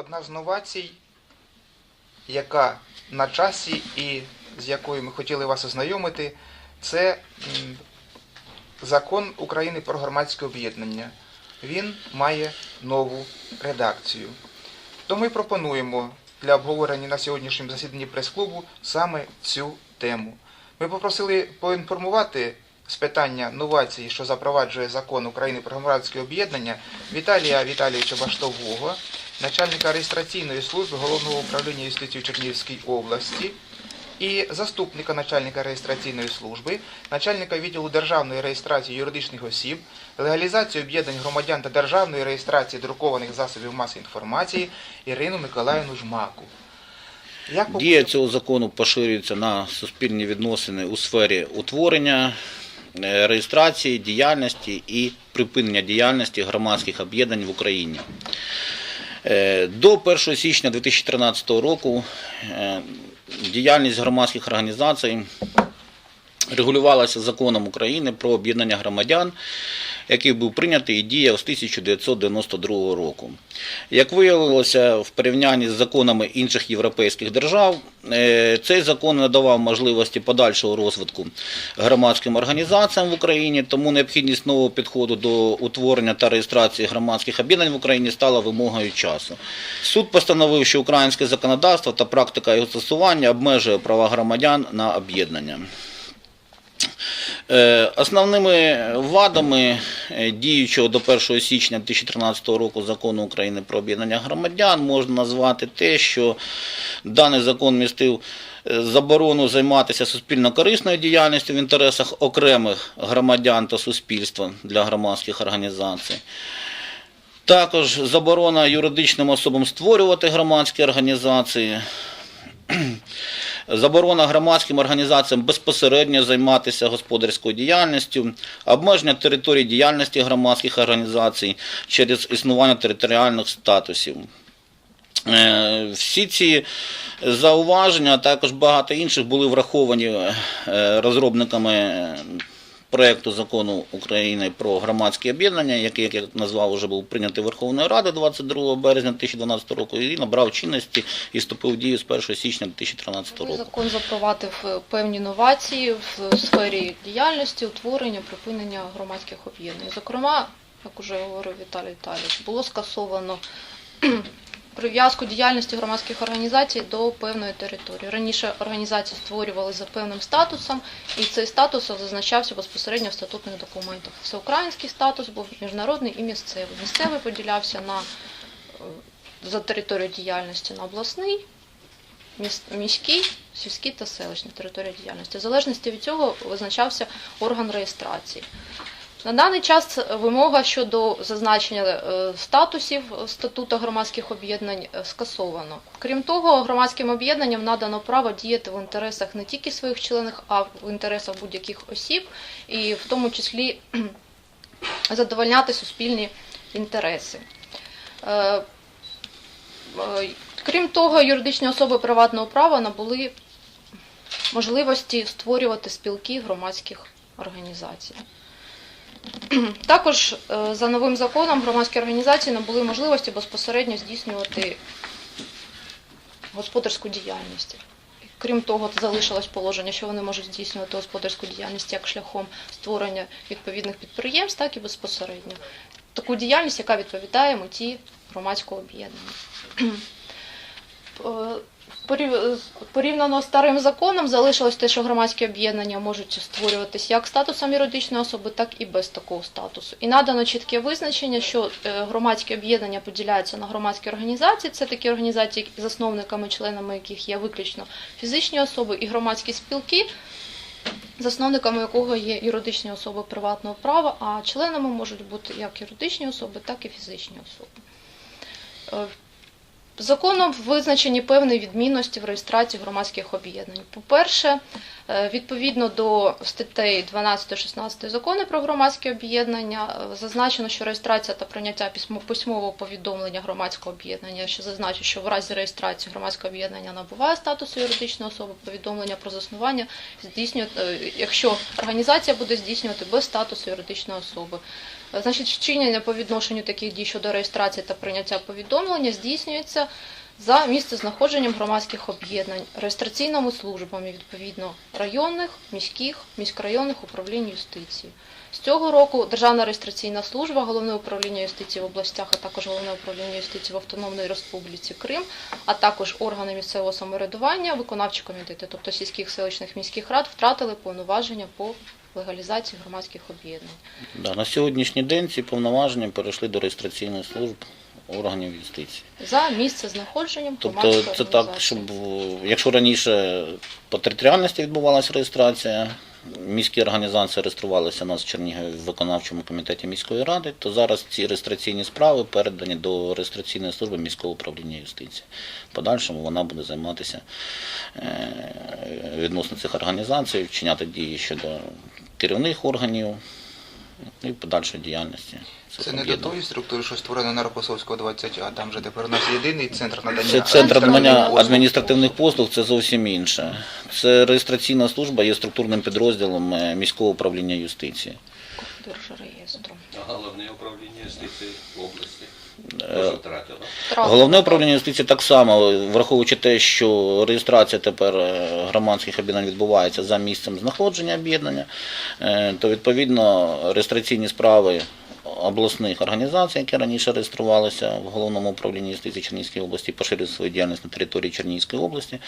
одна з новацій, яка на часі і з якою ми хотіли вас ознайомити, це закон України про громадське об'єднання. Він має нову редакцію. То ми пропонуємо для обговорення на сьогоднішньому засіданні прес-клубу саме цю тему. Ми попросили поінформувати з питання новації, що запроваджує закон України про громадське об'єднання Віталія Віталійовича Баштового, начальника реєстраційної служби Головного управління юстиції в Чернігівській області, і заступника начальника реєстраційної служби, начальника відділу державної реєстрації юридичних осіб, легалізації об'єднань громадян та державної реєстрації друкованих засобів масової інформації Ірину Миколаївну Жмаку. Як Дія цього закону поширюється на суспільні відносини у сфері утворення, е, реєстрації, діяльності і припинення діяльності громадських об'єднань в Україні. Е, До 1 січня 2013 року е, діяльність громадських організацій регулювалася законом України про об'єднання громадян, який був прийнятий і діяв з 1992 року. Як виявилося в порівнянні з законами інших європейських держав, е, цей закон не давав можливості подальшого розвитку громадським організаціям в Україні, тому необхідність нового підходу до утворення та реєстрації громадських об'єднань в Україні стала вимогою часу. Суд постановив, що українське законодавство та практика його застосування обмежує права громадян на об'єднання. Е, Основними вадами е, діючого до 1 січня 2013 року закону України про об'єднання громадян можна назвати те, що даний закон містив е, заборону займатися суспільно-корисною діяльністю в інтересах окремих громадян та суспільства для громадських організацій. Також заборона юридичним особам створювати громадські організації. Заборона громадським організаціям безпосередньо займатися господарською діяльністю, обмеження території діяльності громадських організацій через існування територіальних статусів. Е, Всі ці зауваження, а також багато інших були враховані е, розробниками проєкту закону України про громадські об'єднання, який, як я назвав, вже був прийнятий Верховною Радою 22 березня 2012 року і набрав чинності і вступив в дію з 1 січня 2013 року. Закон запровадив е, певні новації в сфері діяльності, утворення, припинення громадських об'єднань. Зокрема, як уже говорив Віталій Віталійович, було скасовано прив'язку діяльності громадських організацій до певної території. Раніше організації створювали за певним статусом, і цей статус зазначався безпосередньо в статутних документах. Всеукраїнський статус був міжнародний і місцевий. Місцевий поділявся на е, за територію діяльності на обласний, міс- міський, сільський та селищний територія діяльності. В залежності від цього визначався орган реєстрації. На даний час вимога щодо зазначення е, статусів статуту громадських об'єднань е, скасовано. Крім того, громадським об'єднанням надано право діяти в інтересах не тільки своїх членів, а в інтересах будь-яких осіб, і в тому числі задовольняти суспільні інтереси. Е, Крім того, юридичні особи приватного права набули можливості створювати спілки громадських організацій. Також е, за новим законом громадські організації набули можливості безпосередньо здійснювати господарську діяльність. Крім того, залишилось положення, що вони можуть здійснювати господарську діяльність як шляхом створення відповідних підприємств, так і безпосередньо. Таку діяльність, яка відповідає меті громадського об'єднання. Е, порів- Порівняно з старим законом залишилось те, що громадські об'єднання можуть створюватись як статусом юридичної особи, так і без такого статусу. І надано чітке визначення, що е, громадські об'єднання поділяються на громадські організації. Це такі організації, засновниками, членами яких є виключно фізичні особи і громадські спілки, засновниками якого є юридичні особи приватного права, а членами можуть бути як юридичні особи, так і фізичні особи. Законом визначені певні відмінності в реєстрації громадських об'єднань. По-перше, е, відповідно до статей 12-16 закону про громадські об'єднання, е, зазначено, що реєстрація та прийняття письмового повідомлення громадського об'єднання, що зазначить, що в разі реєстрації громадського об'єднання набуває статусу юридичної особи, повідомлення про заснування здійснює, е, якщо організація буде здійснювати без статусу юридичної особи. Значить, вчинення по відношенню таких дій щодо реєстрації та прийняття повідомлення здійснюється за місцезнаходженням громадських об'єднань, реєстраційними службами відповідно районних, міських, міськрайонних управлінь юстиції. З цього року Державна реєстраційна служба, Головне управління юстиції в областях, а також Головне управління юстиції в Автономній Республіці Крим, а також органи місцевого самоврядування, виконавчі комітети, тобто сільських селищних міських рад, втратили повноваження по легалізації громадських об'єднань. Да, на сьогоднішній день ці повноваження перейшли до реєстраційних служб органів юстиції. За місце знаходженням Тобто це так, щоб якщо раніше по територіальності відбувалася реєстрація, міські організації реєструвалися у нас в Чернігові в виконавчому комітеті міської ради, то зараз ці реєстраційні справи передані до реєстраційної служби міського управління юстиції. В подальшому вона буде займатися е, відносно цих організацій, вчиняти дії щодо керівних органів і подальшої діяльності. Це не до тої структури, що створено на Рокосовського 20, а там же тепер у нас єдиний центр надання Це центр надання адміністративних послуг. це зовсім інше. Це реєстраційна служба є структурним підрозділом е, міського управління юстиції. Держреєстру. А головне управління юстиції області. Е. Головне управління юстиції так само, враховуючи те, що реєстрація тепер е, громадських об'єднань відбувається за місцем знаходження об'єднання, е, то відповідно реєстраційні справи обласних організацій, які раніше реєструвалися в головному управлінні юстиції Чернігівської області, поширюють свою діяльність на території Чернігівської області,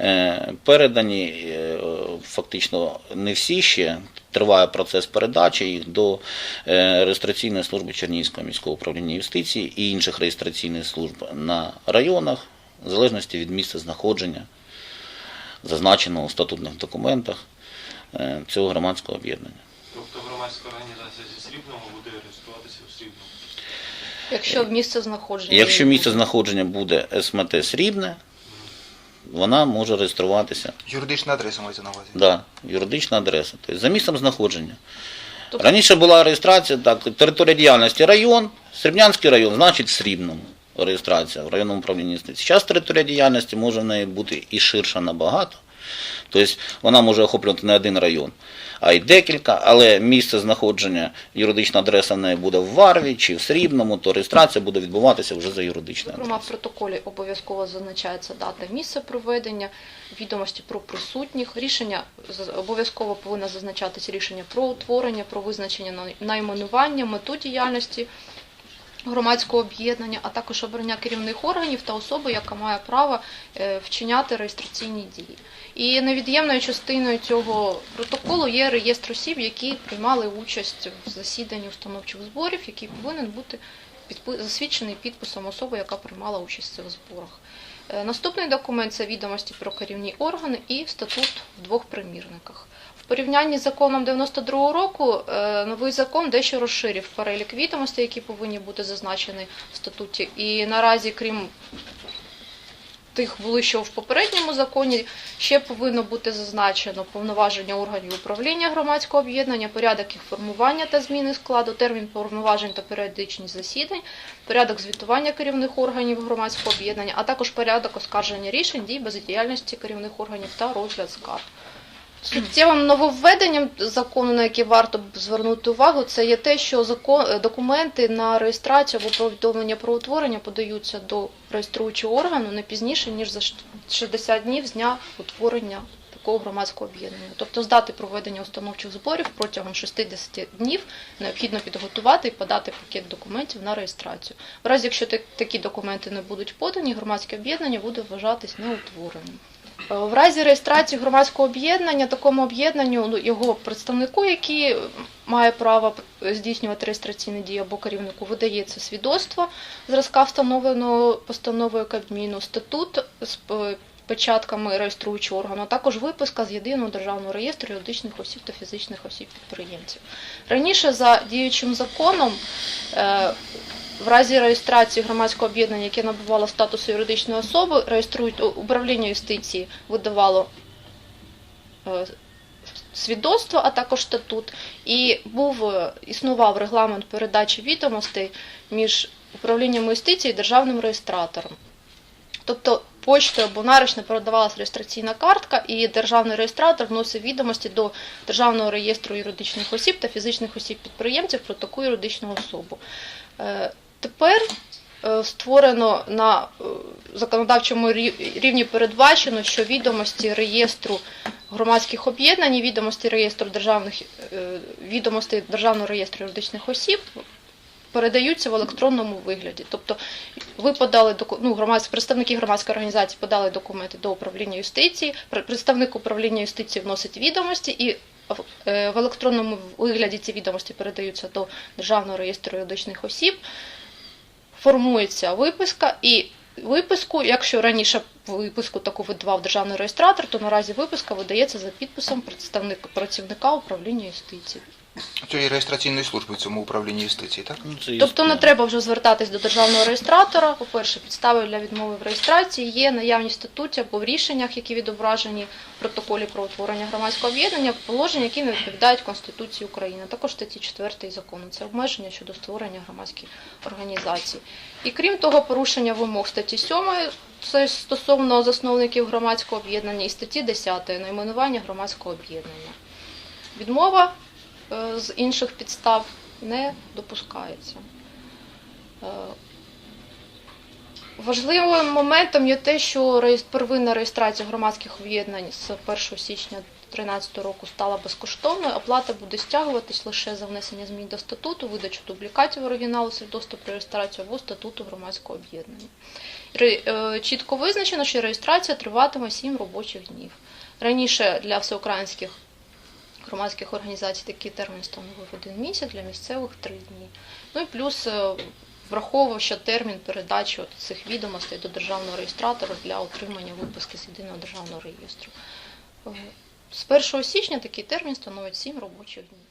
е, передані е, фактично не всі ще. Триває процес передачі їх до е, реєстраційної служби Чернігівського міського управління юстиції і інших реєстраційних служб на районах, в залежності від місця знаходження, зазначеного у статутних документах цього громадського об'єднання. Громадська організація зі Срібного буде реєструватися у Срібному. Якщо в місце знаходження. Якщо місце буде. знаходження буде СМТ Срібне, вона може реєструватися. Юридична адреса мається на увазі. Да, юридична адреса, тобто за місцем знаходження. Тобто- Раніше була реєстрація, так, територія діяльності район, Срібнянський район, значить в Срібному реєстрація в районному управлінні юстиції. Зараз територія діяльності може в неї бути і ширша набагато. Тобто вона може охоплювати не один район, а й декілька, але місце знаходження, юридична адреса в неї буде в Варві чи в Срібному, то реєстрація буде відбуватися вже за юридичною Зокрема, в протоколі обов'язково зазначається дата, місце проведення, відомості про присутніх. Рішення обов'язково повинно зазначатись рішення про утворення, про визначення най- найменування, мету діяльності громадського об'єднання, а також обрання керівних органів та особи, яка має право е, вчиняти реєстраційні дії. І невід'ємною частиною цього протоколу є реєстр осіб, які приймали участь в засіданні установчих зборів, який повинен бути засвідчений підписом особи, яка приймала участь в цих зборах. Е, Наступний документ це відомості про керівні органи і статут в двох примірниках. В порівнянні з законом 92-го року е, новий закон дещо розширив перелік відомостей, які повинні бути зазначені в статуті. І наразі, крім тих були, що в попередньому законі, ще повинно бути зазначено повноваження органів управління громадського об'єднання, порядок їх формування та зміни складу, термін повноважень та періодичність засідань, порядок звітування керівних органів громадського об'єднання, а також порядок оскарження рішень дій бездіяльності керівних органів та розгляд скарг. Суттєвим нововведенням закону, на яке варто б звернути увагу, це є те, що закон, е, документи на реєстрацію або повідомлення про утворення подаються до реєструючого органу не пізніше, ніж за 60 днів з дня утворення такого громадського об'єднання. Тобто з дати проведення установчих зборів протягом 60 днів необхідно підготувати і подати пакет документів на реєстрацію. В разі, якщо такі документи не будуть подані, громадське об'єднання буде вважатись неутвореним. В разі реєстрації громадського об'єднання, такому об'єднанню, ну, його представнику, який має право здійснювати реєстраційні дії або керівнику, видається свідоцтво зразка встановленого постановою Кабміну, статут з е, печатками реєструючого органу, а також виписка з єдиного державного реєстру юридичних осіб та фізичних осіб підприємців. Раніше за діючим законом е, в разі реєстрації громадського об'єднання, яке набувало статусу юридичної особи, реєструють управління юстиції видавало е, свідоцтво, а також статут. І був е, існував регламент передачі відомостей між управлінням юстиції і державним реєстратором. Тобто почтою або нарочно передавалася реєстраційна картка, і державний реєстратор вносив відомості до державного реєстру юридичних осіб та фізичних осіб підприємців про таку юридичну особу. Тепер е, створено на е, законодавчому рівні передбачено, що відомості реєстру громадських об'єднань, відомості реєстру державних е, відомостей державного реєстру юридичних осіб передаються в електронному вигляді. Тобто ви подали ну, громадські представники громадської організації подали документи до управління юстиції. Представник управління юстиції вносить відомості і в електронному вигляді ці відомості передаються до державного реєстру юридичних осіб. Формується виписка і виписку, якщо раніше виписку таку видавав державний реєстратор, то наразі виписка видається за підписом представника працівника управління юстиції. Цієї реєстраційної служби в цьому управлінні юстиції, так? Ну, це Тобто не треба вже звертатись до державного реєстратора. По-перше, підставою для відмови в реєстрації є наявність статуті або в рішеннях, які відображені в протоколі про утворення громадського об'єднання, положення, які не відповідають Конституції України. Також статті 4 закону. Це обмеження щодо створення громадських організацій. І крім того, порушення вимог статті 7 це стосовно засновників громадського об'єднання і статті 10 найменування громадського об'єднання. Відмова з інших підстав не допускається. Е, Важливим моментом є те, що первинна реєстрація громадських об'єднань з 1 січня 2013 року стала безкоштовною. Оплата буде стягуватись лише за внесення змін до статуту, видачу дублікатів оригіналу свідоцтва про реєстрацію або статуту громадського об'єднання. Е, Чітко визначено, що реєстрація триватиме 7 робочих днів. Раніше для всеукраїнських громадських організацій такий термін становив один місяць, для місцевих три дні. Ну і плюс е, враховував що термін передачі цих відомостей до державного реєстратора для отримання виписки з єдиного державного реєстру. Е, З 1 січня такий термін становить 7 робочих днів.